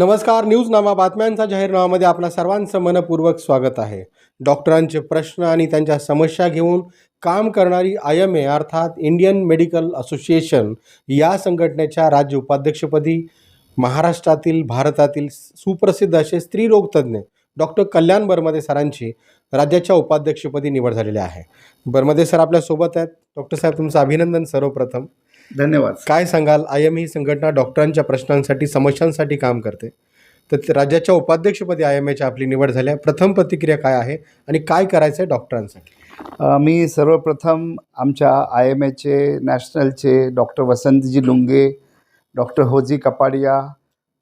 नमस्कार न्यूज नामा बातम्यांचा जाहीरनामामध्ये आपल्या सर्वांचं मनपूर्वक स्वागत आहे. डॉक्टरांचे प्रश्न आणि त्यांच्या समस्या घेऊन काम करणारी आय एम ए अर्थात इंडियन मेडिकल असोसिएशन या संघटनेच्या राज्य उपाध्यक्षपदी महाराष्ट्रातील भारतातील सुप्रसिद्ध असे स्त्रीरोगतज्ञ डॉक्टर कल्याण बर्मदे सरांची राज्याच्या उपाध्यक्षपदी निवड झालेली आहे. बर्मदे सर आपल्यासोबत आहेत. डॉक्टर साहेब तुमचं अभिनंदन सर्वप्रथम. धन्यवाद काय सांगाल? आय एम ही संघटना डॉक्टरांच्या प्रश्नांसाठी समस्यांसाठी काम करते. तर ते राज्याच्या उपाध्यक्षपदी आय एम एच्या आपली निवड झाली आहे. प्रथम प्रतिक्रिया काय आहे आणि काय करायचं आहे डॉक्टरांसाठी मी सर्वप्रथम आमच्या आय एम एचे नॅशनलचे डॉक्टर वसंतजी लुंगे डॉक्टर होजी कपाडिया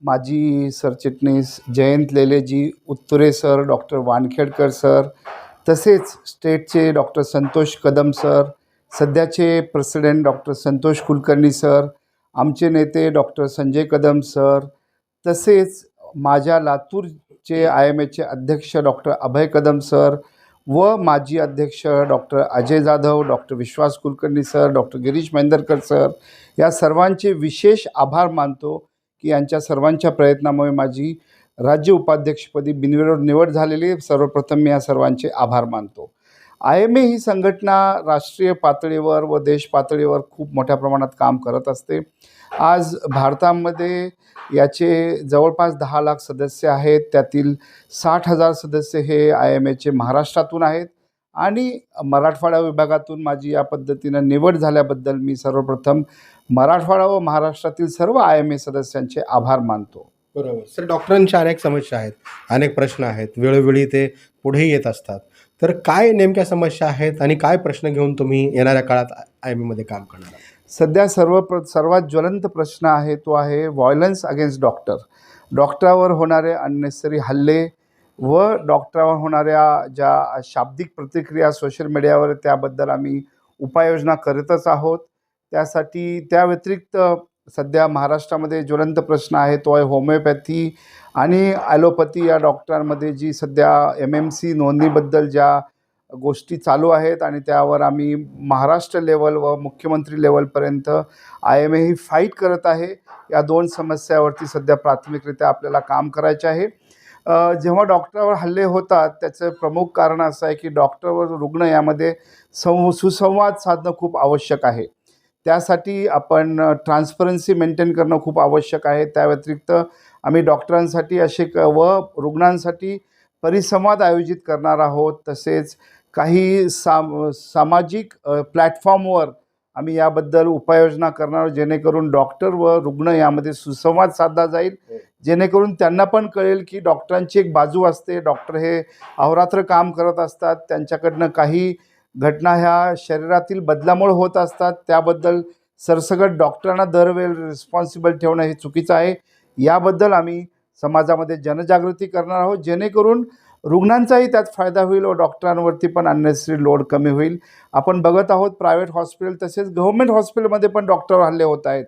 माजी सरचिटणीस Jayant लेलेजी Utture sir doctor Wankhedkar sir तसेच स्टेटचे डॉक्टर संतोष कदम सर सध्याचे president doctor Santosh Kulkarni sir आमचे नेते डॉक्टर संजय कदम सर तसेच माझ्या लातूरचे आय एम एचे अध्यक्ष डॉक्टर अभय कदम सर व माजी अध्यक्ष doctor Ajay Jadhav doctor Vishwas Kulkarni sir doctor Girish Mahendarkar sir या सर्वांचे विशेष आभार मानतो की यांच्या सर्वांच्या प्रयत्नामुळे माझी राज्य उपाध्यक्षपदी बिनविरोध निवड झालेली. सर्वप्रथम मी या सर्वांचे आभार मानतो. आय एम ए ही संघटना राष्ट्रीय पातळीवर व देश पातळीवर खूप मोठ्या प्रमाणात काम करत असते. आज भारतामध्ये याचे जवळपास दहा लाख सदस्य आहेत. त्यातील साठ हजार सदस्य हे आय एम एचे महाराष्ट्रातून आहेत. आणि मराठवाडा विभागातून माझी या पद्धतीनं निवड झाल्याबद्दल मी सर्वप्रथम मराठवाडा व महाराष्ट्रातील सर्व आय एम ए सदस्यांचे आभार मानतो. बरोबर. सर डॉक्टरांच्या अनेक समस्या आहेत. अनेक प्रश्न आहेत. वेळोवेळी ते पुढे येत असतात. तर काय नेमक्या समस्या आहेत आणि काय प्रश्न घेऊन तुम्ही येणाऱ्या काळात आय एम एमध्ये काम करणार सध्या सर्व प्र सर्वात ज्वलंत प्रश्न आहे तो आहे व्हायलन्स अगेन्स्ट डॉक्टर डॉक्टरावर होणारे अननेसेसरी हल्ले व डॉक्टरावर होणाऱ्या ज्या शाब्दिक प्रतिक्रिया सोशल मीडियावर त्याबद्दल आम्ही उपाययोजना करतच आहोत. त्यासाठी त्या व्यतिरिक्त सध्या महाराष्ट्रामध्ये ज्वलंत प्रश्न आहे तो आहे होमिओपॅथी आणि ॲलोपॅथी या डॉक्टरांमध्ये जी सध्या एम एम सी नोंदणीबद्दल ज्या गोष्टी चालू आहेत आणि त्यावर आम्ही महाराष्ट्र लेवल व मुख्यमंत्री लेवलपर्यंत आय एम ए ही फाईट करत आहे या दोन समस्यावरती सध्या प्राथमिकरित्या आपल्याला काम करायचे आहे. जेव्हा डॉक्टरवर हल्ले होतात त्याचं प्रमुख कारण असं आहे की डॉक्टरवर रुग्ण यामध्ये सं सुसंवाद साधणं खूप आवश्यक आहे. त्यासाठी आपण ट्रान्सपरन्सी मेंटेन करणं खूप आवश्यक आहे. त्या व्यतिरिक्त आम्ही डॉक्टरांसाठी असे क व रुग्णांसाठी परिसंवाद आयोजित करणार आहोत. तसेच काही साम सामाजिक प्लॅटफॉर्मवर आम्ही याबद्दल उपाययोजना करणार आहोत, जेणेकरून डॉक्टर व रुग्ण यामध्ये सुसंवाद साधला जाईल. जेणेकरून त्यांना पण कळेल की डॉक्टरांची एक बाजू असते. डॉक्टर हे अहोरात्र काम करत असतात. त्यांच्याकडनं काही घटना ह्या शरीरातील बदलामुळे होत असतात. त्याबद्दल सरसगट डॉक्टरांना दरवेळ रिस्पॉन्सिबल ठेवणं हे चुकीचं आहे. याबद्दल आम्ही समाजामध्ये जनजागृती करणार आहोत. जेणेकरून रुग्णांचाही त्यात फायदा होईल व डॉक्टरांवरती पण अननेसरी लोड कमी होईल. आपण बघत आहोत प्रायव्हेट हॉस्पिटल तसेच गव्हर्मेंट हॉस्पिटलमध्ये पण डॉक्टर हल्ले होत आहेत.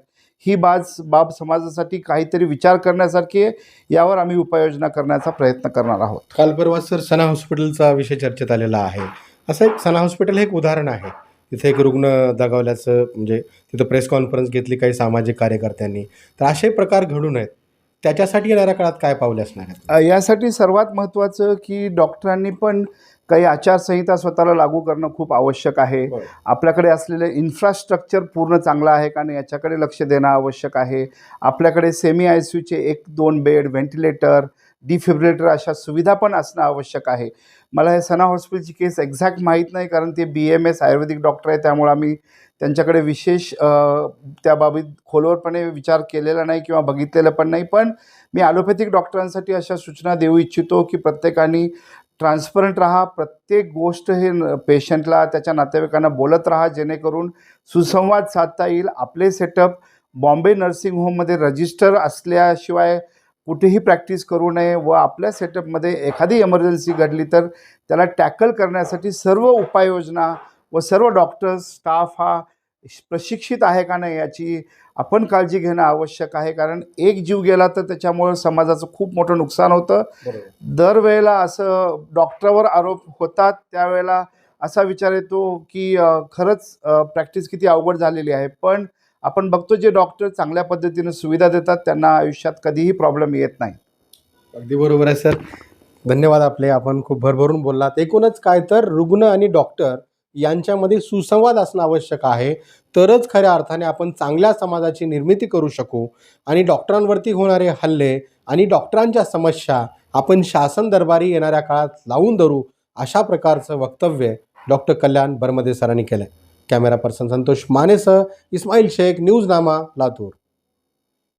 ही बाज बाब समाजासाठी काहीतरी विचार करण्यासारखी आहे. यावर आम्ही उपाययोजना करण्याचा प्रयत्न करणार आहोत. काल परवा सर सना हॉस्पिटलचा विषय चर्चेत आलेला आहे. असं एक सना हॉस्पिटल हे एक उदाहरण आहे. तिथे एक रुग्ण दगावल्याचं म्हणजे तिथं प्रेस कॉन्फरन्स घेतली काही सामाजिक कार्यकर्त्यांनी. तर असे प्रकार घडू नयेत त्याच्यासाठी येणाऱ्या काळात काय पावले असणार आहेत? यासाठी सर्वात महत्त्वाचं की डॉक्टरांनी पण काही आचारसंहिता स्वतःला लागू करणं खूप आवश्यक आहे. आपल्याकडे असलेलं इन्फ्रास्ट्रक्चर पूर्ण चांगलं आहे का नाही याच्याकडे लक्ष देणं आवश्यक आहे. आपल्याकडे सेमी आय सी यूचे एक दोन बेड व्हेंटिलेटर डिफिब्रिलेटर अशा सुविधा पण असणं आवश्यक आहे. मला हे सना हॉस्पिटलची केस एक्झॅक्ट माहीत नाही कारण ते बी एम एस आयुर्वेदिक डॉक्टर आहे त्यामुळे आम्ही त्यांच्याकडे विशेष अ, त्याबाबत खोलवरपणे विचार केलेला नाही किंवा बघितलेलं पण नाही. पण मी ॲलोपॅथिक डॉक्टरांसाठी अशा सूचना देऊ इच्छितो की प्रत्येकाने ट्रान्सपरंट राहा प्रत्येक गोष्ट हे पेशंटला त्याच्या नातेवाईकांना बोलत राहा जेणेकरून सुसंवाद साधता येईल. आपले सेटअप बॉम्बे नर्सिंग होममध्ये रजिस्टर असल्याशिवाय कुठेही प्रॅक्टिस करू नये व आपल्या सेटअपमध्ये एखादी इमर्जन्सी घडली तर त्याला टॅकल करण्यासाठी सर्व उपाययोजना व सर्व डॉक्टर्स स्टाफ हा प्रशिक्षित आहे का नाही याची आपण काळजी घेणं आवश्यक आहे. कारण एक जीव गेला तर त्याच्यामुळं समाजाचं खूप मोठं नुकसान होतं. दरवेळेला असं डॉक्टरवर आरोप होतात त्यावेळेला असा विचार येतो की खरंच प्रॅक्टिस किती अवघड झालेली आहे. पण आपण बघतो जे डॉक्टर चांगल्या पद्धतीने सुविधा देतात त्यांना आयुष्यात कधीही प्रॉब्लेम येत नाही. अगदी बरोबर आहे सर. धन्यवाद आपले. आपण खूप भरभरून बोललात. एकूणच काय तर रुग्ण आणि डॉक्टर यांच्यामध्ये सुसंवाद असणं आवश्यक आहे. तरच खऱ्या अर्थाने आपण चांगल्या समाजाची निर्मिती करू शकू. आणि डॉक्टरांवरती होणारे हल्ले आणि डॉक्टरांच्या समस्या आपण शासन दरबारी येणाऱ्या काळात लावून धरू अशा प्रकारचं वक्तव्य डॉक्टर कल्याण बर्मदे सरांनी केलं कॅमेरा पर्सन संतोष मानेसह इस्माईल शेख न्यूजनामा लातूर.